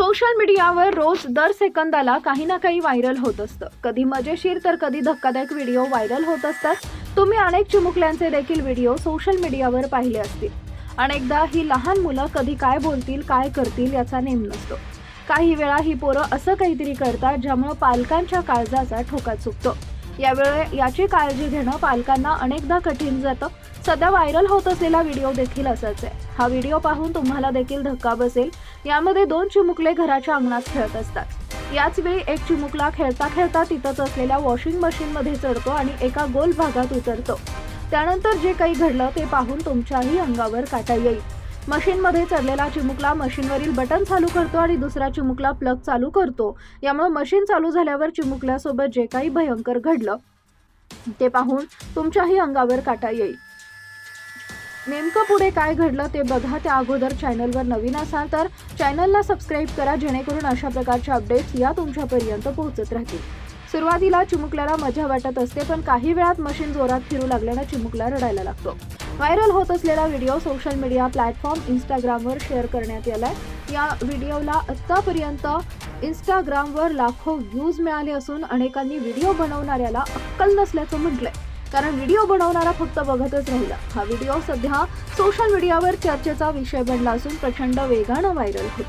Social मीडियावर रोज दर सेकंदाला काही ना काही व्हायरल होत असतं. कधी मजेशीर तर कधी धक्कादायक व्हिडिओ व्हायरल होत असतात. तुम्ही अनेक चिमुकल्यांचे देखील व्हिडिओ सोशल मीडियावर पाहिले असतील. अनेकदा ही लहान मुलं कधी काय बोलतील काय करतील याचा नेम नसतो. काही वेळा ही पोरं असं काहीतरी करतात ज्यामुळं पालकांच्या काळजाचा ठोका चुकतो. यावेळी याची काळजी घेणं पालकांना अनेकदा कठीण जातं. सध्या व्हायरल होत असलेला व्हिडिओ देखील असाच आहे. हा व्हिडिओ पाहून तुम्हाला देखील धक्का बसेल. यामध्ये दोन चिमुकले घराच्या अंगणात खेळत असतात. याच वेळी एक चिमुकला खेळता खेळता तिथंच असलेल्या वॉशिंग मशीनमध्ये चढतो आणि एका गोल भागात उतरतो. त्यानंतर जे काही घडलं ते पाहून तुमच्याही अंगावर काटा येईल. मशीनमध्ये चढलेला चिमुकला मशीनवरील बटन चालू करतो आणि दुसरा चिमुकला प्लग चालू करतो. यामुळे मशीन चालू झाल्यावर चिमुकल्यासोबत जे काही भयंकर घडलं ते पाहून तुमच्याही अंगावर काटा येईल. नेमकं पुढे काय घडलं ते बघा त्या अगोदर चॅनलवर नवीन असाल तर चॅनलला सबस्क्राईब करा जेणेकरून अशा प्रकारच्या अपडेट्स या तुमच्यापर्यंत पोहोचत राहतील. सुरुवातीला चिमुकल्याला मजा वाटत असते पण काही वेळात मशीन जोरात फिरू लागल्यानं चिमुकला रडायला लागतो. व्हायरल होत असलेला व्हिडिओ सोशल मीडिया प्लॅटफॉर्म इंस्टाग्रामवर शेअर करण्यात आलाय या व्हिडिओला आत्तापर्यंत इंस्टाग्रामवर लाखो व्ह्यूज मिळाले असून अनेकांनी व्हिडिओ बनवणाऱ्याला अक्कल नसल्याचं म्हटलंय. कारण व्हिडिओ बनवणारा फक्त बघतच राहिला. हा व्हिडिओ सध्या सोशल मीडियावर चर्चेचा विषय बनला असून प्रचंड वेगानं व्हायरल होतोय.